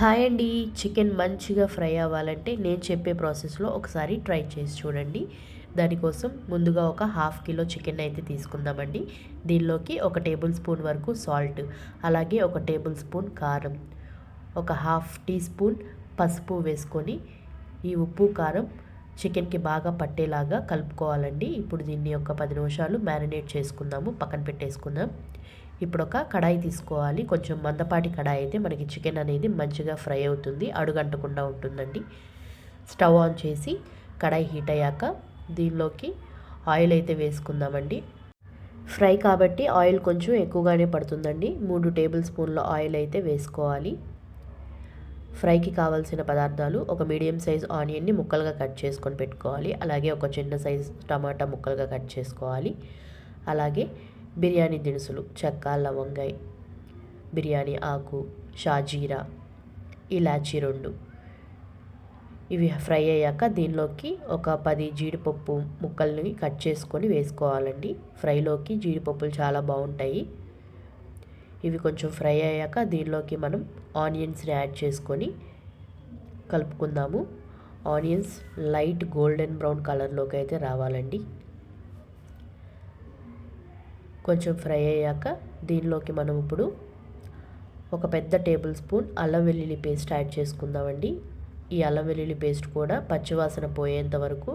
Hi అండి. Chicken మంచిగా fry అవ్వాలంటే నేను చెప్పే ప్రాసెస్లో ఒకసారి ట్రై చేసి చూడండి. దానికోసం ముందుగా ఒక హాఫ్ కిలో చికెన్ అయితే తీసుకుందామండి. దీనిలోకి ఒక టేబుల్ స్పూన్ వరకు సాల్ట్ అలాగే ఒక టేబుల్ స్పూన్ కారం ఒక హాఫ్ టీ స్పూన్ పసుపు వేసుకొని ఈ ఉప్పు కారం చికెన్కి బాగా పట్టేలాగా కలుపుకోవాలండి. ఇప్పుడు దీన్ని ఒక పది నిమిషాలు మ్యారినేట్ చేసుకుందాము పక్కన పెట్టేసుకుందాం. ఇప్పుడు ఒక కడాయి తీసుకోవాలి. కొంచెం మందపాటి కడాయి అయితే మనకి చికెన్ అనేది మంచిగా ఫ్రై అవుతుంది. అడుగంటకుండా ఉంటుందండి. స్టవ్ ఆన్ చేసి కడాయి హీట్ అయ్యాక దీనిలోకి ఆయిల్ అయితే వేసుకుందామండి. ఫ్రై కాబట్టి ఆయిల్ కొంచెం ఎక్కువగానే పడుతుందండి. మూడు టేబుల్ స్పూన్ల ఆయిల్ అయితే వేసుకోవాలి. ఫ్రైకి కావాల్సిన పదార్థాలు ఒక మీడియం సైజ్ ఆనియన్ని ముక్కలుగా కట్ చేసుకొని పెట్టుకోవాలి. అలాగే ఒక చిన్న సైజ్ టమాటా ముక్కలుగా కట్ చేసుకోవాలి. అలాగే బిర్యానీ దినుసులు చెక్క లవంగాయి బిర్యానీ ఆకు షాజీరా ఇలాచీ రెండు. ఇవి ఫ్రై అయ్యాక దీనిలోకి ఒక పది జీడిపప్పు ముక్కల్ని కట్ చేసుకొని వేసుకోవాలండి. ఫ్రైలోకి జీడిపప్పులు చాలా బాగుంటాయి. ఇవి కొంచెం ఫ్రై అయ్యాక దీనిలోకి మనం ఆనియన్స్ని యాడ్ చేసుకొని కలుపుకుందాము. ఆనియన్స్ లైట్ గోల్డెన్ బ్రౌన్ కలర్లోకి అయితే రావాలండి. కొంచెం ఫ్రై అయ్యాక దీనిలోకి మనం ఇప్పుడు ఒక పెద్ద టేబుల్ స్పూన్ అల్లం వెల్లుల్లి పేస్ట్ యాడ్ చేసుకుందామండి. ఈ అల్లం వెల్లుల్లి పేస్ట్ కూడా పచ్చివాసన పోయేంత వరకు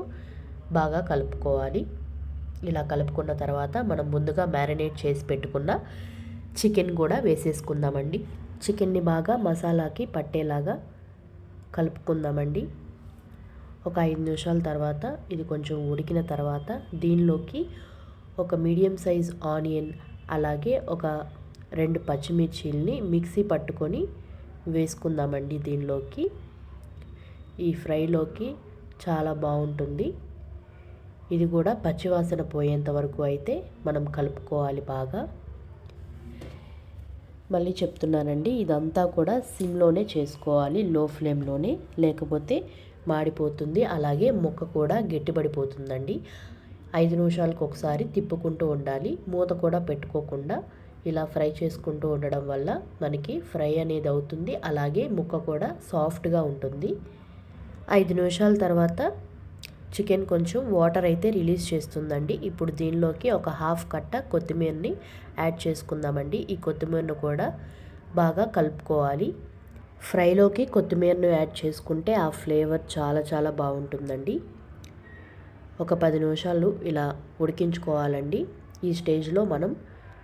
బాగా కలుపుకోవాలి. ఇలా కలుపుకున్న తర్వాత మనం ముందుగా మ్యారినేట్ చేసి పెట్టుకున్న చికెన్ కూడా వేసేసుకుందామండి. చికెన్ని బాగా మసాలాకి పట్టేలాగా కలుపుకుందామండి. ఒక ఐదు నిమిషాల తర్వాత ఇది కొంచెం ఉడికిన తర్వాత దీనిలోకి ఒక మీడియం సైజ్ ఆనియన్ అలాగే ఒక రెండు పచ్చిమిర్చిల్ని మిక్సీ పట్టుకొని వేసుకుందామండి దీనిలోకి. ఈ ఫ్రైలోకి చాలా బాగుంటుంది. ఇది కూడా పచ్చివాసన పోయేంత వరకు అయితే మనం కలుపుకోవాలి బాగా. మళ్ళీ చెప్తున్నానండి ఇదంతా కూడా సిమ్లోనే చేసుకోవాలి లో ఫ్లేమ్లోనే లేకపోతే మాడిపోతుంది అలాగే ముక్క కూడా గట్టిపడిపోతుందండి. ఐదు నిమిషాలకు ఒకసారి తిప్పుకుంటూ ఉండాలి. మూత కూడా పెట్టుకోకుండా ఇలా ఫ్రై చేసుకుంటూ ఉండడం వల్ల మనకి ఫ్రై అనేది అవుతుంది. అలాగే ముక్క కూడా సాఫ్ట్గా ఉంటుంది. ఐదు నిమిషాల తర్వాత చికెన్ కొంచెం వాటర్ అయితే రిలీజ్ చేస్తుందండి. ఇప్పుడు దీనిలోకి ఒక హాఫ్ కట్ట కొత్తిమీరని యాడ్ చేసుకుందామండి. ఈ కొత్తిమీరను కూడా బాగా కలుపుకోవాలి. ఫ్రైలోకి కొత్తిమీరను యాడ్ చేసుకుంటే ఆ ఫ్లేవర్ చాలా చాలా బాగుంటుందండి. ఒక పది నిమిషాలు ఇలా ఉడికించుకోవాలండి. ఈ స్టేజ్లో మనం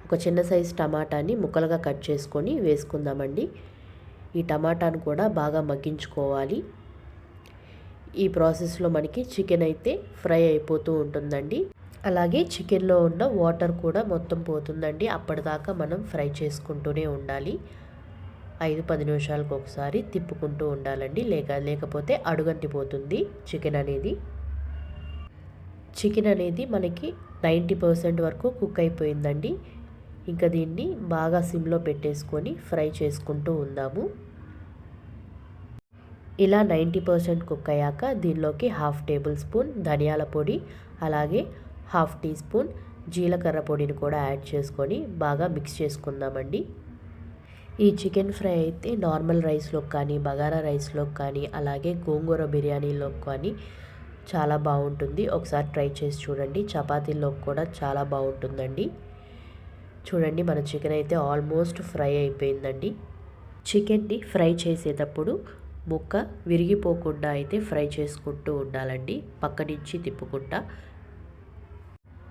ఒక చిన్న సైజు టమాటాని ముక్కలుగా కట్ చేసుకొని వేసుకుందామండి. ఈ టమాటాను కూడా బాగా మగ్గించుకోవాలి. ఈ ప్రాసెస్లో మనకి చికెన్ అయితే ఫ్రై అయిపోతూ ఉంటుందండి. అలాగే చికెన్లో ఉన్న వాటర్ కూడా మొత్తం పోతుందండి. అప్పటిదాకా మనం ఫ్రై చేసుకుంటూనే ఉండాలి. ఐదు పది నిమిషాలకు ఒకసారి తిప్పుకుంటూ ఉండాలండి. లేక లేకపోతే అడుగంటిపోతుంది చికెన్ అనేది. చికెన్ అనేది మనకి నైంటీ పర్సెంట్ వరకు కుక్ అయిపోయిందండి. ఇంకా దీన్ని బాగా సిమ్లో పెట్టేసుకొని ఫ్రై చేసుకుంటూ ఉందాము. ఇలా నైంటీ పర్సెంట్ కుక్ అయ్యాక దీనిలోకి హాఫ్ టేబుల్ స్పూన్ ధనియాల పొడి అలాగే హాఫ్ టీ స్పూన్ జీలకర్ర పొడిని కూడా యాడ్ చేసుకొని బాగా మిక్స్ చేసుకుందామండి. ఈ చికెన్ ఫ్రై అయితే నార్మల్ రైస్లోకి కానీ బగారా రైస్లోకి కానీ అలాగే గోంగూర బిర్యానీలోకి కానీ చాలా బాగుంటుంది. ఒకసారి ట్రై చేసి చూడండి. చపాతీల్లో కూడా చాలా బాగుంటుందండి. చూడండి మన చికెన్ అయితే ఆల్మోస్ట్ ఫ్రై అయిపోయిందండి. చికెన్ని ఫ్రై చేసేటప్పుడు ముక్క విరిగిపోకుండా అయితే ఫ్రై చేసుకుంటూ ఉండాలండి. పక్క నుంచి తిప్పుకుంటా.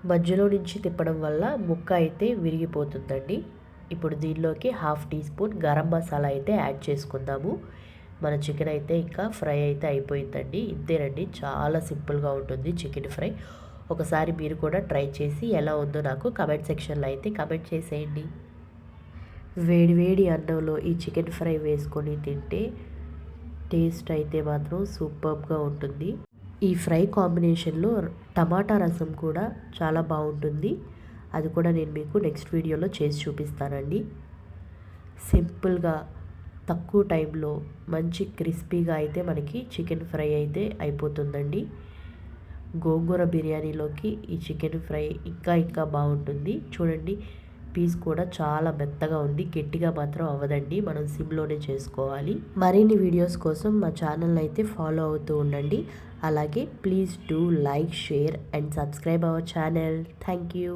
మధ్యలో నుంచి తిప్పడం వల్ల ముక్క అయితే విరిగిపోతుందండి. ఇప్పుడు దీనిలోకి half teaspoon garam masala అయితే యాడ్ చేసుకుందాము. మన చికెన్ అయితే ఇంకా ఫ్రై అయితే అయిపోయిందండి ఇంతేనండి చాలా సింపుల్గా ఉంటుంది చికెన్ ఫ్రై ఒకసారి మీరు కూడా ట్రై చేసి ఎలా ఉందో నాకు కమెంట్ సెక్షన్లో అయితే కమెంట్ చేసేయండి. వేడి వేడి అన్నంలో ఈ చికెన్ ఫ్రై వేసుకొని తింటే టేస్ట్ అయితే మాత్రం సూపర్గా ఉంటుంది. ఈ ఫ్రై కాంబినేషన్లో టమాటా రసం కూడా చాలా బాగుంటుంది. అది కూడా నేను మీకు నెక్స్ట్ వీడియోలో చేసి చూపిస్తానండి. సింపుల్గా తక్కువ టైంలో మంచి క్రిస్పీగా అయితే మనకి చికెన్ ఫ్రై అయితే అయిపోతుందండి. గోంగూర బిర్యానీలోకి ఈ చికెన్ ఫ్రై ఇంకా ఇంకా బాగుంటుంది. చూడండి పీస్ కూడా చాలా మెత్తగా ఉంది. గట్టిగా మాత్రం అవ్వదండి. మనం సిమ్లోనే చేసుకోవాలి. మరిన్ని వీడియోస్ కోసం మా ఛానల్ అయితే ఫాలో అవుతూ ఉండండి. అలాగే please do like share and subscribe our channel. Thank you.